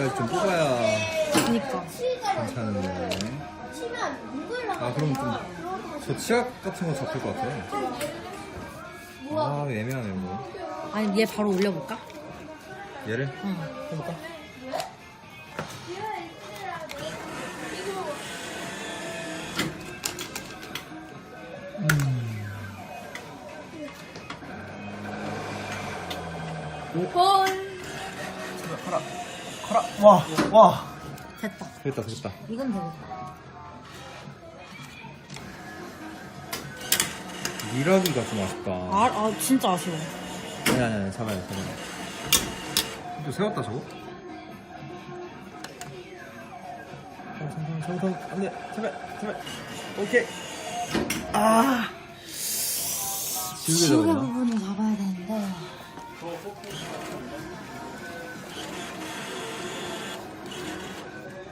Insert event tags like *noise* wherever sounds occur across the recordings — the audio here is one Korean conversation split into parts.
여기까지 좀 뽑아야 그니까. 괜찮은데. 아, 그럼 좀 저 치약 같은 거 잡힐 것 같아. 아, 애매하네, 이거. 아니, 얘 바로 올려볼까? 얘를 응. 해볼까? 볼. 가라, 가라. 와, 와. 됐다. 됐다, 됐다. 이건 되겠다. 미라기가 좀 아쉽다. 아, 아 진짜 아쉬워. 아니, 아니, 아니, 잡아요, 잡아요. 또 세웠다, 저거? 잠깐, 잠깐, 안 돼. 제발, 제발. 오케이. 아. 지우개 지우개 잡았나? 부분을 잡아야 되는데.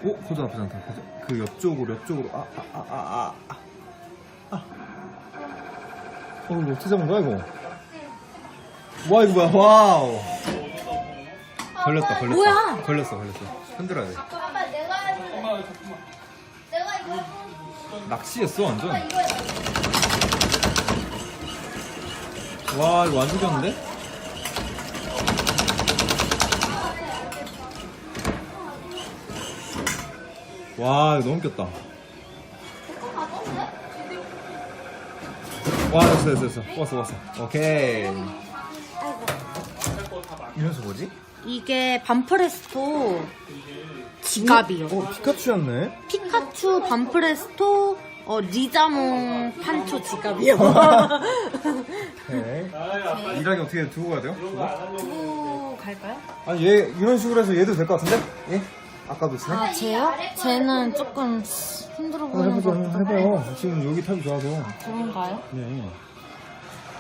오, 그거 나쁘지 않다. 그 옆쪽으로, 옆쪽으로. 아, 아, 아, 아, 아. 아. 어, 이거 어떻게 잡은 거야, 이거? 와, 이거 뭐야, 와우. 걸렸다, 걸렸다. 뭐야? 걸렸어, 걸렸어. 흔들어야 돼. 아빠 내가 해볼래. 내가 이거 해볼래. 낚시였어, 완전. 아빠 이거 해볼래. 와, 이거 완전 좋은데? 와, 이거 너무 꼈다. 와, 됐어, 됐어, 됐어. 왔어, 왔어. 오케이. 이 녀석 뭐지? 이게 반프레스토 지갑이요. 어, 피카츄였네? 피카츄 반프레스토 어, 리자몽 판초 지갑이요. 네. 일하기 어떻게 두고 가야 돼요? 두고 갈까요? 아니, 얘, 이런 식으로 해서 얘도 될 것 같은데? 예? 아까도 치네? 아, 쟤요? 쟤는 조금 힘들어 한번 보이는 것 해보자, 같긴 해봐요. 지금 여기 탑이 좋아서. 그런가요? 네.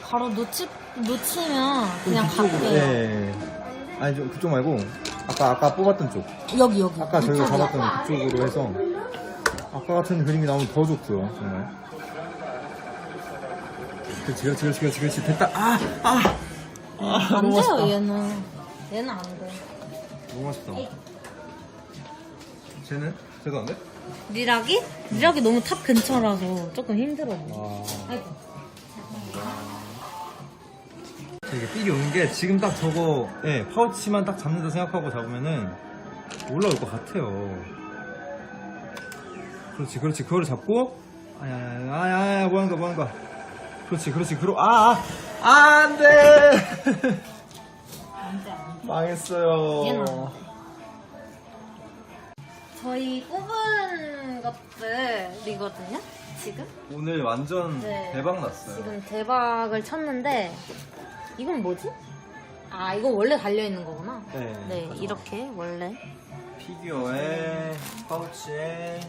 바로 놓치, 놓치면 그냥 갈게요. 예. 아니, 좀 그쪽 말고, 아까, 아까 뽑았던 쪽. 여기, 여기. 아까 저희가. 잡았던 그쪽으로 해서, 아까 같은 그림이 나오면 더 좋고요, 정말. 그렇지, 그렇지, 그렇지, 그렇지, 그렇지. 됐다. 아! 아! 아, 안 너무 돼요, 맛있다. 얘는. 얘는 안 돼. 너무 맛있다. 쟤는? 쟤도 안 돼? 리락이? 리락이 너무 탑 근처라서 조금 힘들어. 와. 아이고. 이게 삘이 오는 게 지금 딱 저거, 예, 파우치만 딱 잡는다 생각하고 잡으면은 올라올 것 같아요. 그렇지, 그렇지. 그거를 잡고, 아야, 아야, 아야, 아야, 뭐 하는 거야, 뭐 하는 거야. 그렇지, 그렇지. 그러, 아, 아, 안 돼! 안 돼, 안 돼. 망했어요. 얘는 안 돼. 저희 뽑은 것들이거든요, 지금? 오늘 완전 네. 대박 났어요. 지금 대박을 쳤는데, 이건 뭐지? 아, 이건 원래 달려 있는 거구나. 네, 네, 맞아. 이렇게 원래. 피규어에, 파우치에,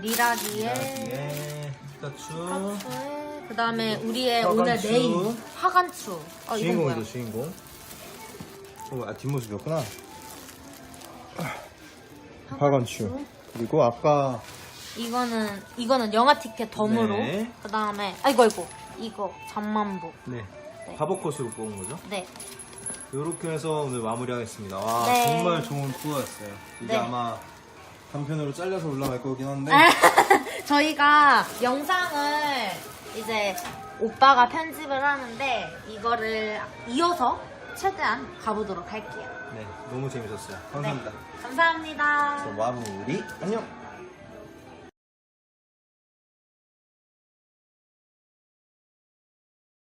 리라기에, 이라기에, 피카츄. 파츠에, 그 다음에 우리의 화관추. 오늘 메인, 화관추. 어, 이건 뭐야? 주인공이죠, 주인공. 어, 아, 뒷모습이었구나. 화관추. 그리고 아까 이거는, 이거는 영화 티켓 덤으로. 네. 그 다음에, 아이고, 아이고. 이거, 잠만보. 네 네. 바버컷으로 뽑은 거죠. 네. 이렇게 해서 오늘 마무리하겠습니다. 와 네. 정말 좋은 투어였어요. 이게 네. 아마 단편으로 잘려서 올라갈 거긴 한데 *laughs* 저희가 영상을 이제 오빠가 편집을 하는데 이거를 이어서 최대한 가보도록 할게요. 네 너무 재밌었어요. 감사합니다. 네. 감사합니다. 그럼 마무리 안녕.